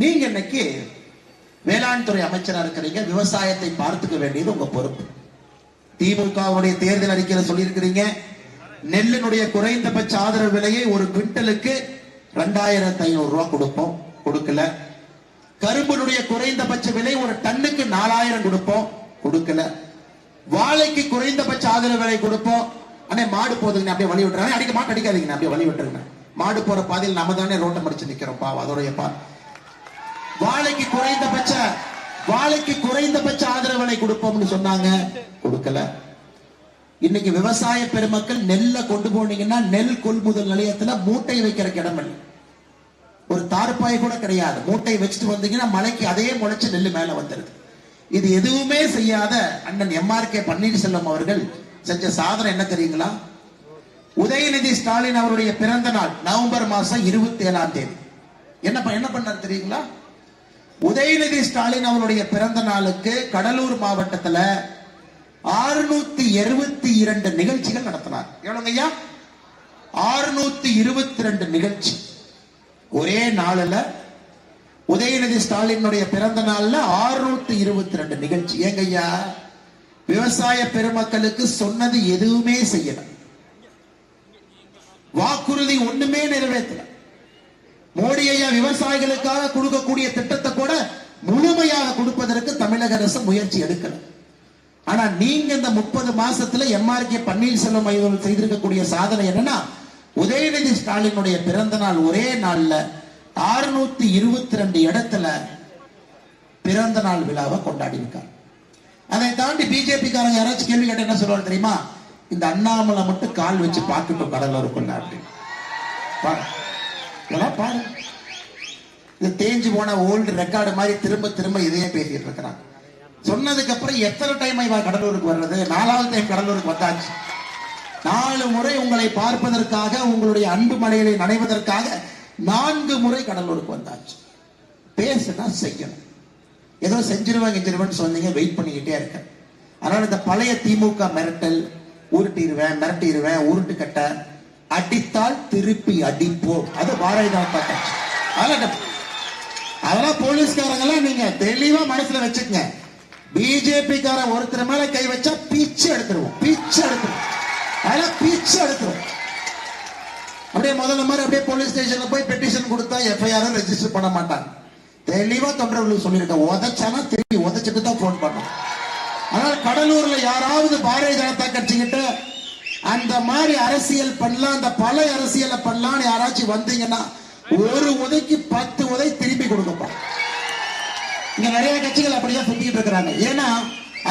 நீங்க இன்னைக்கு வேளாண் துறை அமைச்சரா இருக்கிறீங்க விவசாயத்தை பார்த்துக்க வேண்டியது உங்க பொறுப்பு. திமுகவுடைய தேர்தல் அறிக்கையில சொல்லியிருக்கிறீங்க நெல்லினுடைய குறைந்தபட்ச ஆதரவு விலையை ஒரு குவிண்டலுக்கு ரெண்டாயிரத்தி ஐநூறு ரூபாய் கொடுப்போம் கொடுக்கல. கரும்பினுடைய குறைந்தபட்ச விலை ஒரு டன்னுக்கு நாலாயிரம் கொடுப்போம் கொடுக்கல. வாழைக்கு குறைந்தபட்ச ஆதரவு விலை கொடுப்போம். அண்ணே மாடு போதுங்க அப்படியே வழி விட்டுறாங்க அடிக்க மாட்டு அடிக்காதீங்க அப்படியே வழி விட்டுருங்க மாடு போற பாதையில் நம்ம தானே ரோட்டை மடிச்சு நிக்கிறோம் பாவம். அதோடைய பா வாழைக்கு குறைந்தபட்ச வாழைக்கு குறைந்தபட்ச ஆதரவனை கொடுப்போம்னு சொன்னாங்க. கொடுக்கல. இன்னைக்கு விவசாய பெருமக்கள் நெல்லை கொண்டு போனீங்கன்னா நெல் கொள்முதல் நிலையத்துல மூட்டை வைக்கிற இடம் இல்லை. ஒரு தார்பாய் கூட கிடையாது. மூட்டை வச்சுட்டு வந்தீங்கன்னா மலைக்கு அதே முளைச்சு நெல்லு மேல வந்துருது. இது எதுவுமே செய்யாத அண்ணன் எம்ஆர் கே பன்னீர்செல்வம் அவர்கள் செஞ்ச சாதனை என்ன தெரியுங்களா? உதயநிதி ஸ்டாலின் அவருடைய பிறந்த நாள் நவம்பர் மாசம் இருபத்தி ஏழாம் தேதி. என்ன என்ன பண்ணார் தெரியுங்களா? உதயநிதி ஸ்டாலின் அவருடைய பிறந்த நாளுக்கு கடலூர் மாவட்டத்தில் ஆறுநூத்தி இருபத்தி இரண்டு நிகழ்ச்சிகள் நடத்தினார். எவ்வளவுங்க ஐயா? ஆறுநூத்தி இருபத்தி ரெண்டு நிகழ்ச்சி. ஒரே நாளில் உதயநிதி ஸ்டாலினுடைய பிறந்த நாள்ல ஆறுநூத்தி இருபத்தி ரெண்டு நிகழ்ச்சி. ஏங்க ஐயா? விவசாய பெருமக்களுக்கு சொன்னது எதுவுமே செய்யல. வாக்குறுதி ஒண்ணுமே நிறைவேற்றல. மோடி ஐயா விவசாயிகளுக்காக கொடுக்கக்கூடிய திட்டத்தை கூட முழுமையாக கொடுப்பதற்கு தமிழக அரசு முயற்சி எடுக்கல. ஆனா நீங்க இந்த முப்பது மாசத்துல எம்ஆர்கே பன்னீர்செல்வம் அவர்கள் செய்திருக்கக்கூடிய சாதனை என்னன்னா உதயநிதி ஸ்டாலினுடைய பிறந்த நாள் ஒரே நாள்ல ஆறுநூத்தி இருபத்தி ரெண்டு இடத்துல பிறந்த நாள் விழாவை கொண்டாடி இருக்கார். அதை தாண்டி பிஜேபி காரங்க யாராச்சும் கேள்வி கேட்ட என்ன சொல்லுவாங்க தெரியுமா? இந்த அண்ணாமலை மட்டும் கால் வச்சு பார்க்கட்டும் கடலூருக்குள்ள அப்படின்னு. பாரு. இதெல்லாம் பாரு இது தேஞ்சு போன ஓல்டு ரெக்கார்டு மாதிரி திரும்ப திரும்ப இதையே பேசிட்டு இருக்கிறாங்க. சொன்னதுக்கு அப்புறம் எத்தனை டைம் இவ கடலூருக்கு வர்றது? நாலாவது டைம் கடலூருக்கு வந்தாச்சு. நாலு முறை உங்களை பார்ப்பதற்காக உங்களுடைய அன்பு மலைகளை நனைவதற்காக நான்கு முறை கடலூருக்கு வந்தாச்சு. பேசுனா செய்யணும். ஏதோ செஞ்சிருவேன் செஞ்சிருவேன்னு சொன்னீங்க வெயிட் பண்ணிக்கிட்டே இருக்கேன். அதனால இந்த பழைய திமுக மிரட்டல் உருட்டிடுவேன் மிரட்டிடுவேன் உருட்டு கட்ட அடித்தால் திருப்பி அடிப்போம். அது பாரதிய ஜனதா கட்சி. அதெல்லாம் போலீஸ்காரங்க எல்லாம் நீங்க தெளிவா மனசுல வச்சுக்கங்க. பிஜேபி காரன் ஒருத்தர் மேல கை வச்சா பீச்சு எடுத்துருவோம். பீச்சு எடுத்துருவோம். அதெல்லாம் பீச்சு எடுத்துருவோம். அப்படியே முதல்ல மாதிரி அப்படியே போலீஸ் ஸ்டேஷன்ல போய் பெட்டிஷன் கொடுத்தா எஃப்ஐஆர் ரெஜிஸ்டர் பண்ண மாட்டாங்க. தெளிவா தொண்டர்களுக்கு சொல்லியிருக்கேன். உதச்சானா தெரியும் உதச்சிட்டு தான் போன் பண்ணும். ஆனால் கடலூர்ல யாராவது பாரதிய ஜனதா கட்சி கிட்ட அந்த மாதிரி அரசியல் பண்ணலாம் அந்த பல அரசியலை பண்ணலாம்னு யாராச்சும் வந்தீங்கன்னா ஒரு உதைக்கு பத்து உதை நிறைய கட்சிகள் அப்படியே சுத்திட்டு இருக்கிறாங்க. ஏன்னா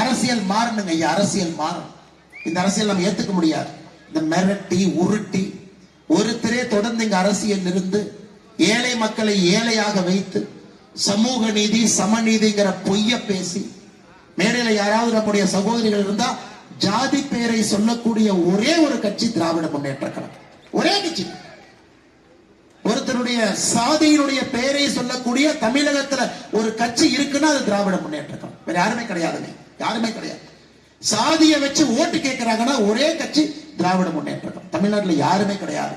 அரசியல் மாறணுங்க. ஐயா அரசியல் மாறும் இந்த அரசியல் நம்ம ஏத்துக்க முடியாது. இந்த மிரட்டி உருட்டி ஒருத்தரே தொடர்ந்து இங்க அரசியல் இருந்து ஏழை மக்களை ஏழையாக வைத்து சமூக நீதி சமநீதிங்கிற பொய்ய பேசி மேடையில யாராவது நம்முடைய சகோதரிகள் இருந்தா ஜாதி பேரை சொல்லக்கூடிய ஒரே ஒரு கட்சி திராவிட முன்னேற்ற கழகம். ஒரே கட்சி. ஒருத்தருடைய சாதியினுடைய பெயரை சொல்லக்கூடிய தமிழகத்துல ஒரு கட்சி இருக்குன்னா அது திராவிட முன்னேற்ற கழகம் வேற யாருமே கிடையாதுங்க. யாருமே கிடையாது. சாதியை வச்சு ஓட்டு கேட்கிறாங்கன்னா ஒரே கட்சி திராவிட முன்னேற்ற கழகம் தமிழ்நாட்டுல யாருமே கிடையாது.